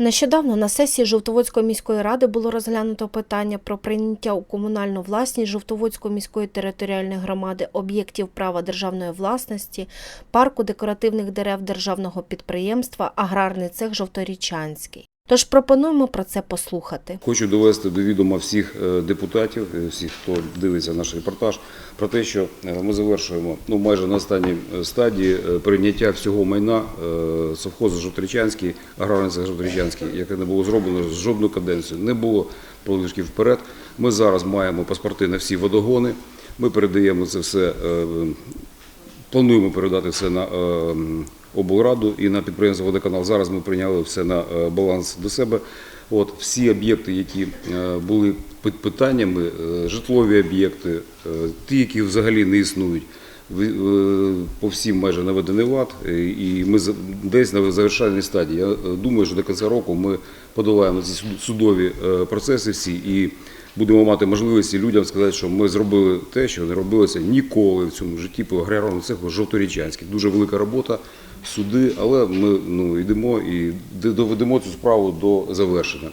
Нещодавно на сесії Жовтоводської міської ради було розглянуто питання про прийняття у комунальну власність Жовтоводської міської територіальної громади об'єктів права державної власності, парку декоративних дерев державного підприємства Аграрний цех Жовторічанський. Тож пропонуємо про це послухати. Хочу довести до відома всіх е, депутатів, е, всіх, хто дивиться наш репортаж, про те, що е, ми завершуємо ну, майже на останній стадії прийняття всього майна совхозу Жовтричанський, аграрний Жовтричанський, яке не було зроблено з жодну каденцію, не було подвижки вперед. Ми зараз маємо паспорти на всі водогони. Ми передаємо це все, плануємо передати все на е, облраду і на підприємство водоканал. Зараз ми прийняли все на е, баланс до себе. От всі об'єкти, які е, були під питаннями, житлові об'єкти, ті, які взагалі не існують. По всім майже наведений лад, і ми десь на завершальній стадії. Я думаю, що до кінця року ми подолаємо ці судові процеси всі і будемо мати можливість людям сказати, що ми зробили те, що не робилося ніколи в цьому житті по аграрному цеху Жовторічанський. Дуже велика робота, суди, але ми ну, йдемо і доведемо цю справу до завершення.